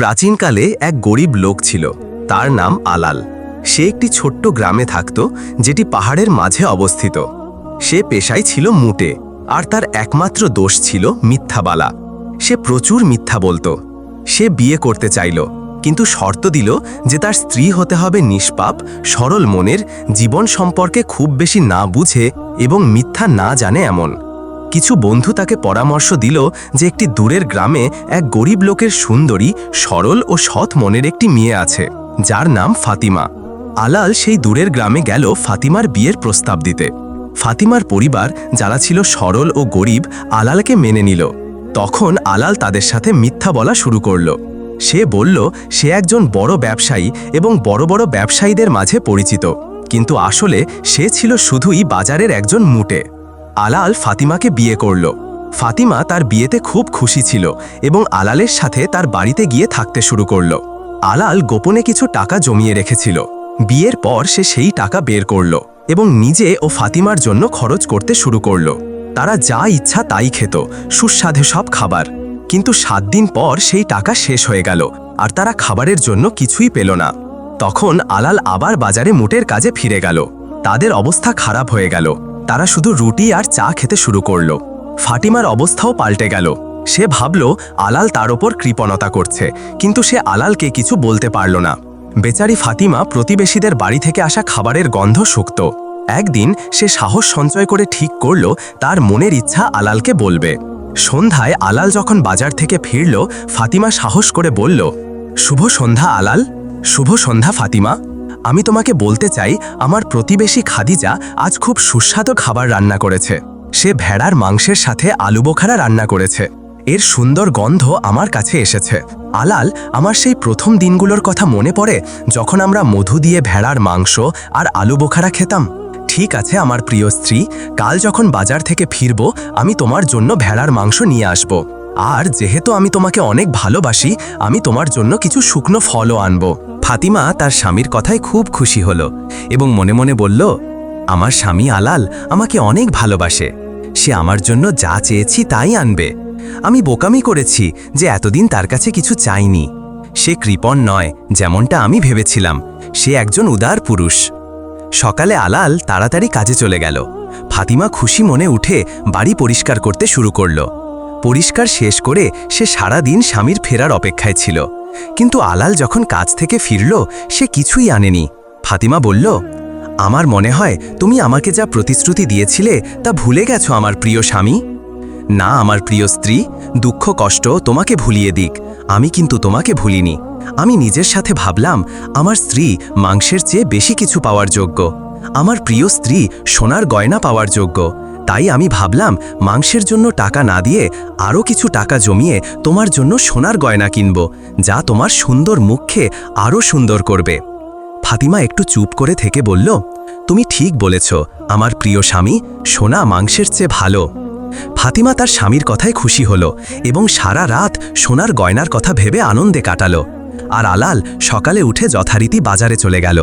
প্রাচীনকালে এক গরিব লোক ছিল, তার নাম আলাল। সে একটি ছোট্ট গ্রামে থাকত, যেটি পাহাড়ের মাঝে অবস্থিত। সে পেশায় ছিল মুটে, আর তার একমাত্র দোষ ছিল মিথ্যাবালা। সে প্রচুর মিথ্যা বলতো। সে বিয়ে করতে চাইল, কিন্তু শর্ত দিল যে তার স্ত্রী হতে হবে নিষ্পাপ, সরল মনের, জীবন সম্পর্কে খুব বেশি না বুঝে এবং মিথ্যা না জানে এমন। কিছু বন্ধু তাকে পরামর্শ দিল যে একটি দূরের গ্রামে এক গরিব লোকের সুন্দরী, সরল ও সৎ মনের একটি মেয়ে আছে, যার নাম ফাতিমা। আলাল সেই দূরের গ্রামে গেল ফাতিমার বিয়ের প্রস্তাব দিতে। ফাতিমার পরিবার, যারা ছিল সরল ও গরিব, আলালকে মেনে নিল। তখন আলাল তাদের সাথে মিথ্যা বলা শুরু করল। সে বলল, সে একজন বড় ব্যবসায়ী এবং বড় বড় ব্যবসায়ীদের মাঝে পরিচিত। কিন্তু আসলে সে ছিল শুধুই বাজারের একজন মুটে। আলাল ফাতিমাকে বিয়ে করল। ফাতিমা তার বিয়েতে খুব খুশি ছিল এবং আলালের সাথে তার বাড়িতে গিয়ে থাকতে শুরু করল। আলাল গোপনে কিছু টাকা জমিয়ে রেখেছিল। বিয়ের পর সে সেই টাকা বের করল এবং নিজে ও ফাতিমার জন্য খরচ করতে শুরু করল। তারা যা ইচ্ছা তাই খেত, সুস্বাদে সব খাবার। কিন্তু সাত দিন পর সেই টাকা শেষ হয়ে গেল আর তারা খাবারের জন্য কিছুই পেল না। তখন আলাল আবার বাজারে মুটের কাজে ফিরে গেল। তাদের অবস্থা খারাপ হয়ে গেল। তারা শুধু রুটি আর চা খেতে শুরু করল। ফাটিমার অবস্থাও পাল্টে গেল। সে ভাবল, আলাল তার ওপর কৃপণতা করছে, কিন্তু সে আলালকে কিছু বলতে পারল না। বেচারি ফাতিমা প্রতিবেশীদের বাড়ি থেকে আসা খাবারের গন্ধ শুকত। একদিন সে সাহস সঞ্চয় করে ঠিক করল, তার মনের ইচ্ছা আলালকে বলবে। সন্ধ্যায় আলাল যখন বাজার থেকে ফিরল, ফাতিমা সাহস করে বলল, শুভ সন্ধ্যা আলাল, শুভ সন্ধ্যা ফাতিমা। আমি তোমাকে বলতে চাই, আমার প্রতিবেশী খাদিজা আজ খুব সুস্বাদু খাবার রান্না করেছে। সে ভেড়ার মাংসের সাথে আলু বোখারা রান্না করেছে। এর সুন্দর গন্ধ আমার কাছে এসেছে। আলাল, আমার সেই প্রথম দিনগুলোর কথা মনে পড়ে যখন আমরা মধু দিয়ে ভেড়ার মাংস আর আলু বোখারা খেতাম। ঠিক আছে, আমার প্রিয় স্ত্রী, কাল যখন বাজার থেকে ফিরব, আমি তোমার জন্য ভেড়ার মাংস নিয়ে আসব। আর যেহেতু আমি তোমাকে অনেক ভালোবাসি, আমি তোমার জন্য কিছু শুকনো ফলও আনব। ফাতিমা তার স্বামীর কথায় খুব খুশি হলো এবং মনে মনে বলল, আমার স্বামী আলাল আমাকে অনেক ভালোবাসে। সে আমার জন্য যা চেয়েছি তাই আনবে। আমি বোকামি করেছি যে এতদিন তার কাছে কিছু চাইনি। সে কৃপণ নয়, যেমনটা আমি ভেবেছিলাম। সে একজন উদার পুরুষ। সকালে আলাল তাড়াতাড়ি কাজে চলে গেল। ফাতিমা খুশি মনে উঠে বাড়ি পরিষ্কার করতে শুরু করল। পরিষ্কার শেষ করে সে সারা দিন স্বামীর ফেরার অপেক্ষায় ছিল। কিন্তু আলাল যখন কাজ থেকে ফিরল, সে কিছুই আনেনি। ফাতিমা বলল, আমার মনে হয় তুমি আমাকে যা প্রতিশ্রুতি দিয়েছিলে তা ভুলে গেছো আমার প্রিয় স্বামী। না, আমার প্রিয় স্ত্রী, দুঃখ, কষ্ট তোমাকে ভুলিয়ে দিক। আমি কিন্তু তোমাকে ভুলিনি। আমি নিজের সাথে ভাবলাম, আমার স্ত্রী মাংসের চেয়ে বেশি কিছু পাওয়ার যোগ্য। আমার প্রিয় স্ত্রী সোনার গয়না পাওয়ার যোগ্য। তাই আমি ভাবলাম মাংসের জন্য টাকা না দিয়ে আরও কিছু টাকা জমিয়ে তোমার জন্য সোনার গয়না কিনব, যা তোমার সুন্দর মুখকে আরও সুন্দর করবে। ফাতিমা একটু চুপ করে থেকে বলল, তুমি ঠিক বলেছ, আমার প্রিয় স্বামী, সোনা মাংসের চেয়ে ভালো। ফাতিমা তার স্বামীর কথায় খুশি হল এবং সারা রাত সোনার গয়নার কথা ভেবে আনন্দে কাটালো। আর আলাল সকালে উঠে যথারীতি বাজারে চলে গেল।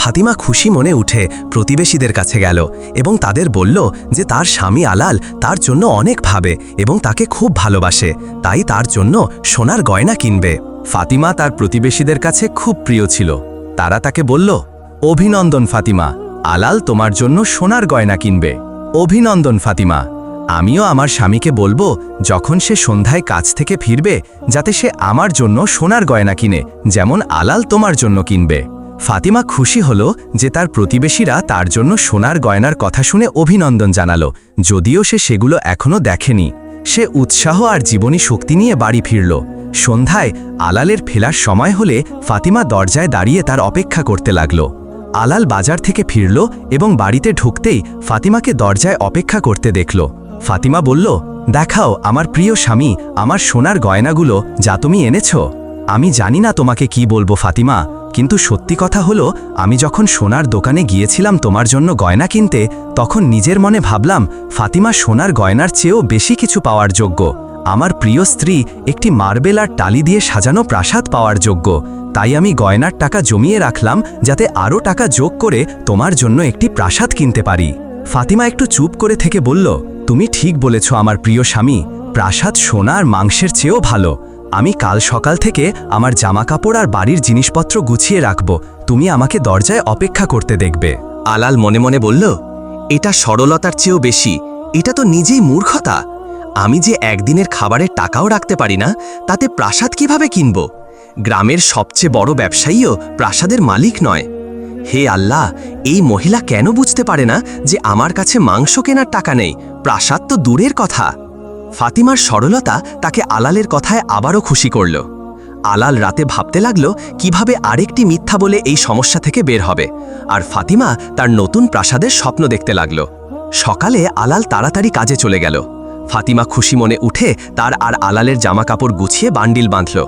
ফাতিমা খুশি মনে উঠে প্রতিবেশীদের কাছে গেল এবং তাদের বলল যে তার স্বামী আলাল তার জন্য অনেক ভাবে এবং তাকে খুব ভালোবাসে, তাই তার জন্য সোনার গয়না কিনবে। ফাতিমা তার প্রতিবেশীদের কাছে খুব প্রিয় ছিল। তারা তাকে বলল, অভিনন্দন ফাতিমা, আলাল তোমার জন্য সোনার গয়না কিনবে। অভিনন্দন ফাতিমা, আমিও আমার স্বামীকে বলব যখন সে সন্ধ্যায় কাজ থেকে ফিরবে যাতে সে আমার জন্য সোনার গয়না কিনে, যেমন আলাল তোমার জন্য কিনবে। ফাতিমা খুশি হল যে তার প্রতিবেশীরা তার জন্য সোনার গয়নার কথা শুনে অভিনন্দন জানালো, যদিও সে সেগুলো এখনও দেখেনি। সে উৎসাহ আর জীবনী শক্তি নিয়ে বাড়ি ফিরল। সন্ধ্যায় আলালের ফেলার সময় হলে ফাতিমা দরজায় দাঁড়িয়ে তার অপেক্ষা করতে লাগল। আলাল বাজার থেকে ফিরল এবং বাড়িতে ঢুকতেই ফাতিমাকে দরজায় অপেক্ষা করতে দেখল। ফাতিমা বলল, দেখাও, আমার প্রিয় স্বামী, আমার সোনার গয়নাগুলো যা তুমি এনেছ। আমি জানি না তোমাকে কি বলব ফাতিমা। কিন্তু সত্যি কথা হলো, আমি যখন সোনার দোকানে গিয়েছিলাম তোমার জন্য গয়না কিনতে, তখন নিজের মনে ভাবলাম, ফাতিমা সোনার গয়নার চেয়েও বেশি কিছু পাওয়ার যোগ্য। আমার প্রিয় স্ত্রী একটি মার্বেল আর টালি দিয়ে সাজানো প্রাসাদ পাওয়ার যোগ্য। তাই আমি গয়নার টাকা জমিয়ে রাখলাম, যাতে আরও টাকা যোগ করে তোমার জন্য একটি প্রাসাদ কিনতে পারি। ফাতিমা একটু চুপ করে থেকে বলল, তুমি ঠিক বলেছ আমার প্রিয় স্বামী, প্রাসাদ সোনা আর মাংসের চেয়েও ভালো। আমি কাল সকাল থেকে আমার জামাকাপড় আর বাড়ির জিনিসপত্র গুছিয়ে রাখব। তুমি আমাকে দরজায় অপেক্ষা করতে দেখবে। আলাল মনে মনে বলল, এটা সরলতার চেয়েও বেশি। এটা তো নিজেই মূর্খতা। আমি যে একদিনের খাবারের টাকাও রাখতে পারি না, তাতে প্রাসাদ কীভাবে কিনব? গ্রামের সবচেয়ে বড় ব্যবসায়ীও প্রাসাদের মালিক নয়। হে আল্লাহ, এই মহিলা কেন বুঝতে পারে না যে আমার কাছে মাংস কেনার টাকা নেই? প্রাসাদ তো দূরের কথা। ফাতিমার সরলতা তাকে আলালের কথায় আবারও খুশি করল। আলাল রাতে ভাবতে লাগল, কীভাবে আরেকটি মিথ্যা বলে এই সমস্যা থেকে বের হবে। আর ফাতিমা তার নতুন প্রাসাদের স্বপ্ন দেখতে লাগল। সকালে আলাল তাড়াতাড়ি কাজে চলে গেল। ফাতিমা খুশি মনে উঠে তার আর আলালের জামাকাপড় গুছিয়ে বান্ডিল বাঁধল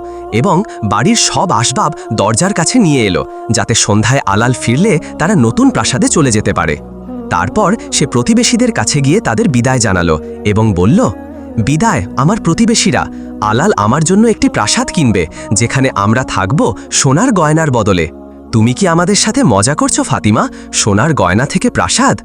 এবং বাড়ির সব আসবাব দরজার কাছে নিয়ে এলো, যাতে সন্ধ্যায় আলাল ফিরলে তারা নতুন প্রাসাদে চলে যেতে পারে। তারপর সে প্রতিবেশীদের কাছে গিয়ে তাদের বিদায় জানালো এবং বলল বিদায়, আমার প্রতিবেশীরা। আলাল আমার জন্য একটি প্রাসাদ কিনবে, যেখানে আমরা থাকব সোনার গয়নার বদলে। তুমি কি আমাদের সাথে মজা করছ, ফাতিমা? সোনার গয়না থেকে প্রাসাদ?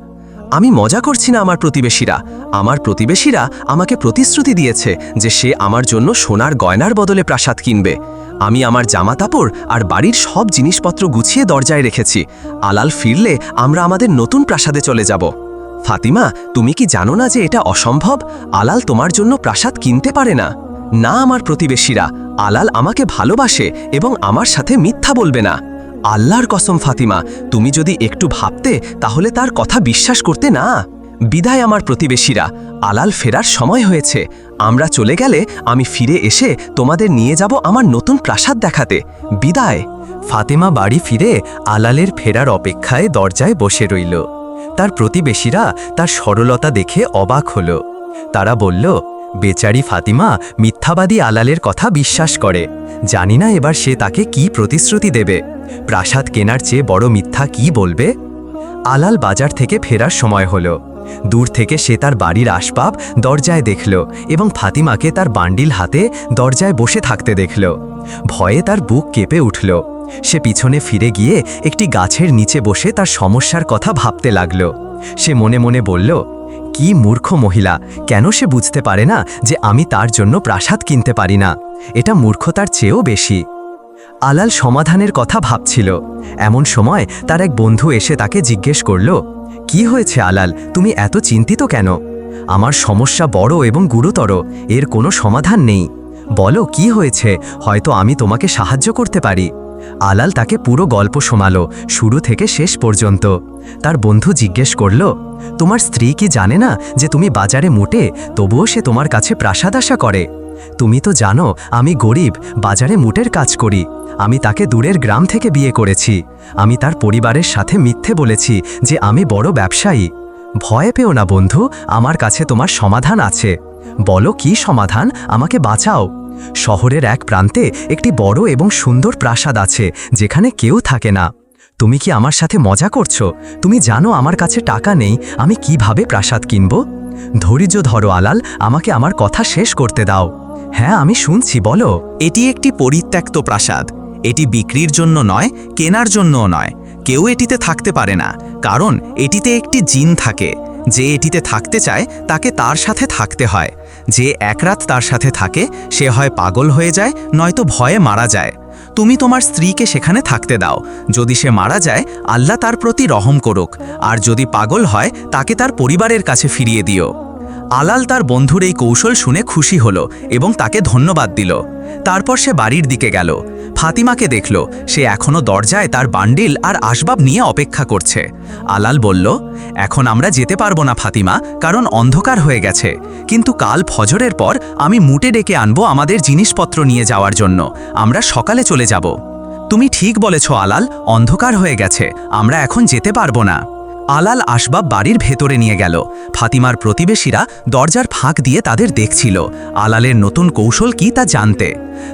আমি মজা করছি না আমার প্রতিবেশীরা। আমার প্রতিবেশীরা আমাকে প্রতিশ্রুতি দিয়েছে যে সে আমার জন্য সোনার গয়নার বদলে প্রাসাদ কিনবে। আমি আমার জামাতাপড় আর বাড়ির সব জিনিসপত্র গুছিয়ে দরজায় রেখেছি। আলাল ফিরলে আমরা আমাদের নতুন প্রাসাদে চলে যাব। ফাতিমা, তুমি কি জানো না যে এটা অসম্ভব? আলাল তোমার জন্য প্রাসাদ কিনতে পারে না। না, আমার প্রতিবেশীরা। আলাল আমাকে ভালোবাসে এবং আমার সাথে মিথ্যা বলবে না। আল্লাহর কসম, ফাতিমা, তুমি যদি একটু ভাবতে, তাহলে তার কথা বিশ্বাস করতে না। বিদায় আমার প্রতিবেশীরা। আলাল ফেরার সময় হয়েছে। আমরা চলে গেলে আমি ফিরে এসে তোমাদের নিয়ে যাব আমার নতুন প্রাসাদ দেখাতে। বিদায়। ফাতেমা বাড়ি ফিরে আলালের ফেরার অপেক্ষায় দরজায় বসে রইল। তার প্রতিবেশীরা তার সরলতা দেখে অবাক হল। তারা বলল, বেচারি ফাতিমা মিথ্যাবাদী আলালের কথা বিশ্বাস করে। জানি না এবার সে তাকে কি প্রতিশ্রুতি দেবে। প্রাসাদ কেনার চেয়ে বড় মিথ্যা কি বলবে? আলাল বাজার থেকে ফেরার সময় হলো। দূর থেকে সে তার বাড়ির আসবাব দরজায় দেখল এবং ফাতিমাকে তার বান্ডিল হাতে দরজায় বসে থাকতে দেখল। ভয়ে তার বুক কেঁপে উঠল। সে পিছনে ফিরে গিয়ে একটি গাছের নিচে বসে তার সমস্যার কথা ভাবতে লাগল। সে মনে মনে বলল, কি মূর্খ মহিলা, কেন সে বুঝতে পারে না যে আমি তার জন্য প্রাসাদ কিনতে পারি না? এটা মূর্খতার চেয়েও বেশি। আলাল সমাধানের কথা ভাবছিল। এমন সময় তার এক বন্ধু এসে তাকে জিজ্ঞেস করল, কি হয়েছে আলাল, তুমি এত চিন্তিত কেন? আমার সমস্যা বড় এবং গুরুতর, এর কোনো সমাধান নেই। বলো, কি হয়েছে? হয়তো আমি তোমাকে সাহায্য করতে পারি। আলাল তাকে পুরো গল্প শোনালো, শুরু থেকে শেষ পর্যন্ত। তার বন্ধু জিজ্ঞেস করল, তোমার স্ত্রী কি জানে না যে তুমি বাজারে মোটে, তবুও সে তোমার কাছে প্রাসাদ আশা করে? তুমি তো জানো, আমি গরিব, বাজারে মুটের কাজ করি। আমি তাকে দূরের গ্রাম থেকে বিয়ে করেছি। আমি তার পরিবারের সাথে মিথ্যে বলেছি যে আমি বড় ব্যবসায়ী। ভয় পেও না বন্ধু, আমার কাছে তোমার সমাধান আছে। বলো কি সমাধান? আমাকে বাঁচাও। শহরের এক প্রান্তে একটি বড় এবং সুন্দর প্রাসাদ আছে, যেখানে কেউ থাকে না। তুমি কি আমার সাথে মজা করছ? তুমি জানো আমার কাছে টাকা নেই, আমি কীভাবে প্রাসাদ কিনব? ধৈর্য ধরো আলাল, আমাকে আমার কথা শেষ করতে দাও। হ্যাঁ আমি শুনছি, বলো। এটি একটি পরিত্যক্ত প্রাসাদ। এটি বিক্রির জন্য নয়, কেনার জন্যও নয়। কেউ এটিতে থাকতে পারে না, কারণ এটিতে একটি জিন থাকে। যে এটিতে থাকতে চায়, তাকে তার সাথে থাকতে হয়। যে এক রাত তার সাথে থাকে, সে হয় পাগল হয়ে যায়, নয়তো ভয়ে মারা যায়। তুমি তোমার স্ত্রীকে সেখানে থাকতে দাও। যদি সে মারা যায়, আল্লাহ তার প্রতি রহম করুক। আর যদি পাগল হয়, তাকে তার পরিবারের কাছে ফিরিয়ে দিও। আলাল তার বন্ধুর এই কৌশল শুনে খুশি হলো এবং তাকে ধন্যবাদ দিল। তারপর সে বাড়ির দিকে গেল। ফাতিমাকে দেখল, সে এখনও দরজায় তার বান্ডিল আর আসবাব নিয়ে অপেক্ষা করছে। আলাল বলল, এখন আমরা যেতে পারব না ফাতিমা, কারণ অন্ধকার হয়ে গেছে। কিন্তু কাল ফজরের পর আমি মুটে ডেকে আনব আমাদের জিনিসপত্র নিয়ে যাওয়ার জন্য। আমরা সকালে চলে যাব। তুমি ঠিক বলেছ আলাল, অন্ধকার হয়ে গেছে। আমরা এখন যেতে পারব না। আলাল আসবাব বাড়ির ভেতরে নিয়ে গেল। ফাতিমার প্রতিবেশীরা দরজার ফাঁক দিয়ে তাদের দেখছিল, আলালের নতুন কৌশল কি তা জানতে।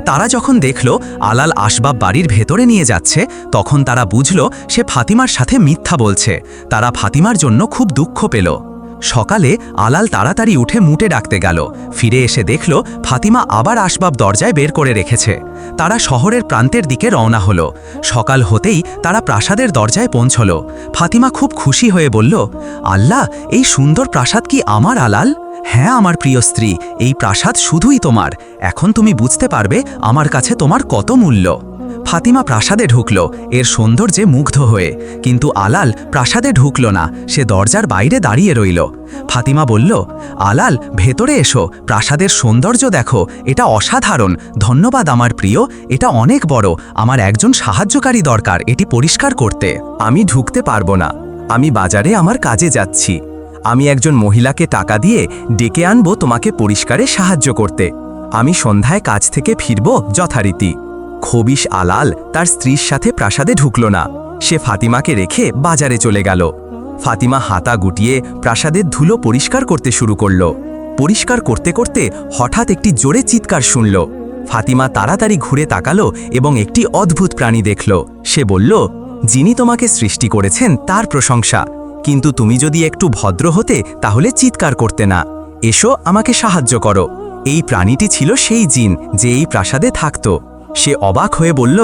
তারা যখন দেখল আলাল আসবাব বাড়ির ভেতরে নিয়ে যাচ্ছে, তখন তারা বুঝল সে ফাতিমার সাথে মিথ্যা বলছে। তারা ফাতিমার জন্য খুব দুঃখ পেল। সকালে আলাল তাড়াতাড়ি উঠে মুটে ডাকতে গেল। ফিরে এসে দেখল, ফাতিমা আবার আসবাব দরজায় বের করে রেখেছে। তারা শহরের প্রান্তের দিকে রওনা হলো। সকাল হতেই তারা প্রাসাদের দরজায় পৌঁছল। ফাতিমা খুব খুশি হয়ে বলল, আল্লাহ, এই সুন্দর প্রাসাদ কি আমার আলাল? হ্যাঁ আমার প্রিয় স্ত্রী, এই প্রাসাদ শুধুই তোমার। এখন তুমি বুঝতে পারবে আমার কাছে তোমার কত মূল্য। ফাতিমা প্রাসাদে ঢুকল। এর সৌন্দর্যে মুগ্ধ হয়ে। কিন্তু আলাল প্রাসাদে ঢুকল না। সে দরজার বাইরে দাঁড়িয়ে রইল। ফাতিমা বলল, আলাল, ভেতরে এসো। প্রাসাদের সৌন্দর্য দেখো। এটা অসাধারণ। ধন্যবাদ আমার প্রিয়। এটা অনেক বড়। আমার একজন সাহায্যকারী দরকার। এটি পরিষ্কার করতে। আমি ঢুকতে পারব না। আমি বাজারে আমার কাজে যাচ্ছি। আমি একজন মহিলাকে টাকা দিয়ে ডেকে আনব তোমাকে পরিষ্কারে সাহায্য করতে। আমি সন্ধ্যায় কাজ থেকে ফিরব যথারীতি। খবিশ আলাল তার স্ত্রীর সাথে প্রাসাদে ঢুকল না। সে ফাতিমাকে রেখে বাজারে চলে গেল। ফাতিমা হাতা গুটিয়ে প্রাসাদের ধুলো পরিষ্কার করতে শুরু করল। পরিষ্কার করতে করতে হঠাৎ একটি জোরে চিৎকার শুনল। ফাতিমা তাড়াতাড়ি ঘুরে তাকালো এবং একটি অদ্ভুত প্রাণী দেখল। সে বলল, যিনি তোমাকে সৃষ্টি করেছেন তার প্রশংসা। কিন্তু তুমি যদি একটু ভদ্র হতে, তাহলে চিৎকার করতে না। এসো, আমাকে সাহায্য করো। এই প্রাণীটি ছিল সেই জিন যে এই প্রাসাদে থাকত। সে অবাক হয়ে বলল,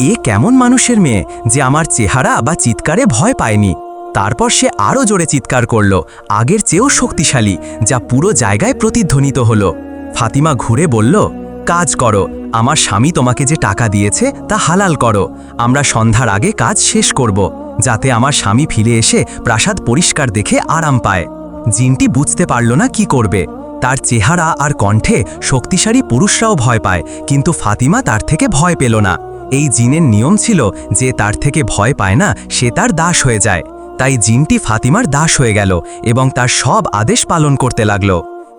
এ কেমন মানুষের মেয়ে যে আমার চেহারা বা চিৎকারে ভয় পায়নি? তারপর সে আরও জোরে চিৎকার করল, আগের চেয়েও শক্তিশালী, যা পুরো জায়গায় প্রতিধ্বনিত হল। ফাতিমা ঘুরে বলল, কাজ করো, আমার স্বামী তোমাকে যে টাকা দিয়েছে তা হালাল করো, আমরা সন্ধ্যার আগে কাজ শেষ করব, যাতে আমার স্বামী ফিরে এসে প্রাসাদ পরিষ্কার দেখে আরাম পায়। জিনটি বুঝতে পারল না কি করবে। তার চেহারা আর কণ্ঠে শক্তিশালী পুরুষরাও ভয় পায়, কিন্তু ফাতিমা তার থেকে ভয় পেল না। এই জিনের নিয়ম ছিল যে তার থেকে ভয় পায় না, সে তার দাস হয়ে যায়। তাই জিনটি ফাতিমার দাস হয়ে গেল এবং তার সব আদেশ পালন করতে লাগল।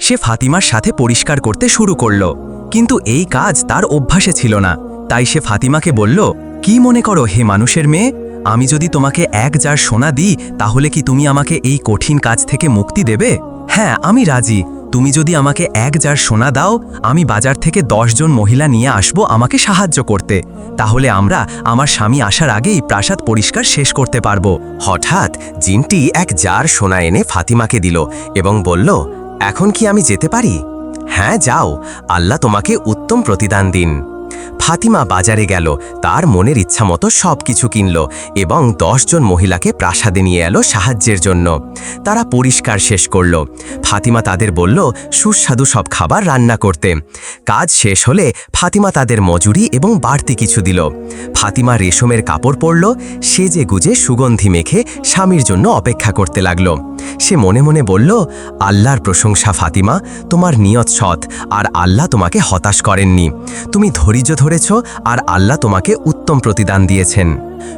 সে ফাতিমার সাথে পরিষ্কার করতে শুরু করল। কিন্তু এই কাজ তার অভ্যাসে ছিল না। তাই সে ফাতিমাকে বলল, কি মনে করো হে মানুষের মেয়ে? আমি যদি তোমাকে এক জার সোনা দিই, তাহলে কি তুমি আমাকে এই কঠিন কাজ থেকে মুক্তি দেবে? হ্যাঁ আমি রাজি। তুমি যদি আমাকে এক যার সোনা দাও, আমি বাজার থেকে জন মহিলা নিয়ে আসব আমাকে সাহায্য করতে। তাহলে আমরা আমার স্বামী আসার আগেই প্রাসাদ পরিষ্কার শেষ করতে পারব। হঠাৎ জিনটি এক জার সোনা এনে ফাতিমাকে দিল এবং বলল, এখন কি আমি যেতে পারি? হ্যাঁ যাও। আল্লাহ তোমাকে উত্তম প্রতিদান দিন। ফাতিমা বাজারে গেল, তার মনের ইচ্ছা মতো সব কিছু কিনল এবং জন মহিলাকে প্রাসাদে নিয়ে এলো সাহায্যের জন্য। তারা পরিষ্কার শেষ করল। ফাতিমা তাদের বলল, সুস্বাদু সব খাবার রান্না করতে। কাজ শেষ হলে ফাতিমা তাদের মজুরি এবং বাড়তি কিছু দিল। ফাতিমা রেশমের কাপড় পরল, সেজে গুজে সুগন্ধি মেখে স্বামীর জন্য অপেক্ষা করতে লাগল। সে মনে মনে বলল, আল্লাহর প্রশংসা ফাতিমা, তোমার নিয়ত সৎ, আর আল্লাহ তোমাকে হতাশ করেননি। তুমি ধৈর্য ধরেছ আর আল্লাহ তোমাকে উত্তম প্রতিদান দিয়েছেন।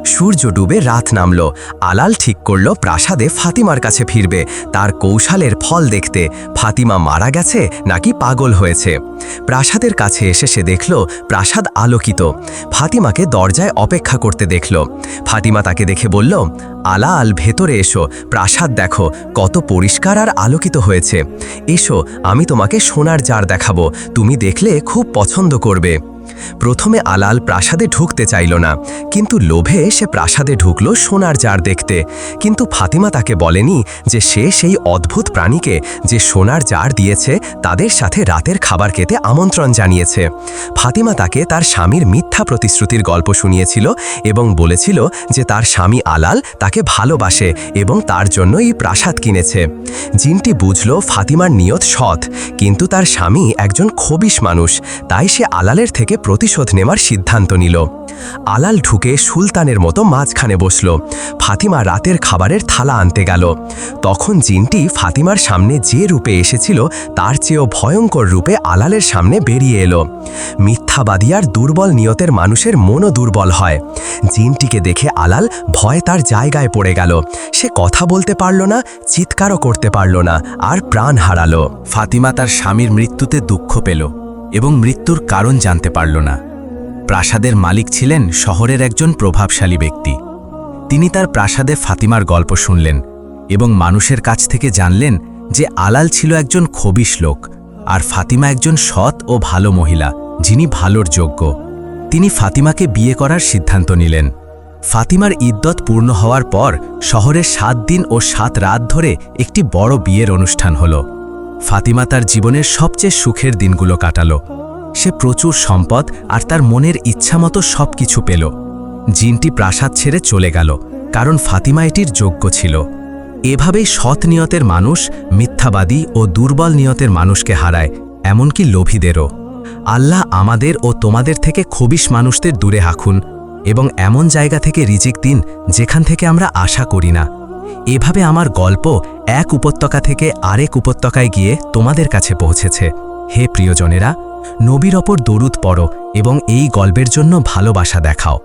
সূর্য ডুবে রাত নামল। আলাল ঠিক করল প্রাসাদে ফাতিমার কাছে ফিরবে। তার কৌশলের ফল দেখতে ফাতিমা মারা গেছে নাকি পাগল হয়েছে। প্রাসাদের কাছে এসে সে দেখল প্রাসাদ আলোকিত। ফাতিমাকে দরজায় অপেক্ষা করতে দেখল। ফাতিমা তাকে দেখে বলল, আলাল, ভেতরে এসো। প্রাসাদ দেখো। কত পরিষ্কার আর আলোকিত হয়েছে। এসো, আমি তোমাকে সোনার জার দেখাবো। তুমি দেখলে খুব পছন্দ করবে। প্রথমে আলাল প্রাসাদে ঢুকতে চাইল না, কিন্তু লোভে সে প্রাসাদে ঢুকল সোনার জার দেখতে। কিন্তু ফাতিমা তাকে বলেনি যে সে সেই অদ্ভুত প্রাণীকে যে সোনার জার দিয়েছে, তাদের সাথে রাতের খাবার খেতে আমন্ত্রণ জানিয়েছে। ফাতিমা তাকে তার স্বামীর মিথ্যা প্রতিশ্রুতির গল্প শুনিয়েছিল এবং বলেছিল যে তার স্বামী আলাল তাকে ভালোবাসে এবং তার জন্য এই প্রাসাদ কিনেছে। জিনটি বুঝল ফাতিমার নিয়ত সৎ, কিন্তু তার স্বামী একজন খবিশ মানুষ, তাই সে আলালের থেকে প্রতিশোধ নেওয়ার সিদ্ধান্ত নিল। আলাল ঢুকে সুলতানের মতো মাঝখানে বসল। ফাতিমা রাতের খাবারের থালা আনতে গেল। তখন জিনটি ফাতিমার সামনে যে রূপে এসেছিল, তার চেয়েও ভয়ঙ্কর রূপে আলালের সামনে বেরিয়ে এলো। মিথ্যাবাদী আর দুর্বল নিয়তের মানুষের মনও দুর্বল হয়। জিনটিকে দেখে আলাল ভয় তার জায়গায় পড়ে গেল। সে কথা বলতে পারল না, চিৎকারও করতে পারল না, আর প্রাণ হারালো। ফাতিমা তার স্বামীর মৃত্যুতে দুঃখ পেল। এবং মৃত্যুর কারণ জানতে পারল না। প্রাসাদের মালিক ছিলেন শহরের একজন প্রভাবশালী ব্যক্তি। তিনি তার প্রাসাদে ফাতিমার গল্প শুনলেন এবং মানুষের কাছ থেকে জানলেন যে আলাল ছিল একজন খবিশ লোক আর ফাতিমা একজন সৎ ও ভালো মহিলা, যিনি ভালোর যোগ্য। তিনি ফাতিমাকে বিয়ে করার সিদ্ধান্ত নিলেন। ফাতিমার ইদ্যত পূর্ণ হওয়ার পর শহরের সাত দিন ও সাত রাত ধরে একটি বড় বিয়ের অনুষ্ঠান হলো। ফাতিমা তার জীবনের সবচেয়ে সুখের দিনগুলো কাটাল। সে প্রচুর সম্পদ আর তার মনের ইচ্ছামতো সব কিছু পেল। জিনটি প্রাসাদ ছেড়ে চলে গেল, কারণ ফাতিমা এটির যোগ্য ছিল। এভাবেই সৎ নিয়তের মানুষ মিথ্যাবাদী ও দুর্বল নিয়তের মানুষকে হারায়, এমনকি লোভীদেরও। আল্লাহ আমাদের ও তোমাদের থেকে খবিশ মানুষদের দূরে হাঁকুন এবং এমন জায়গা থেকে রিজিক দিন যেখান থেকে আমরা আশা করি না। এভাবে আমার গল্প এক উপত্যকা থেকে আরেক উপত্যকায় গিয়ে তোমাদের কাছে পৌঁছেছে। হে প্রিয়জনেরা, নবীর অপর দরুদ পড়ো এবং এই গল্পের জন্য ভালোবাসা দেখাও।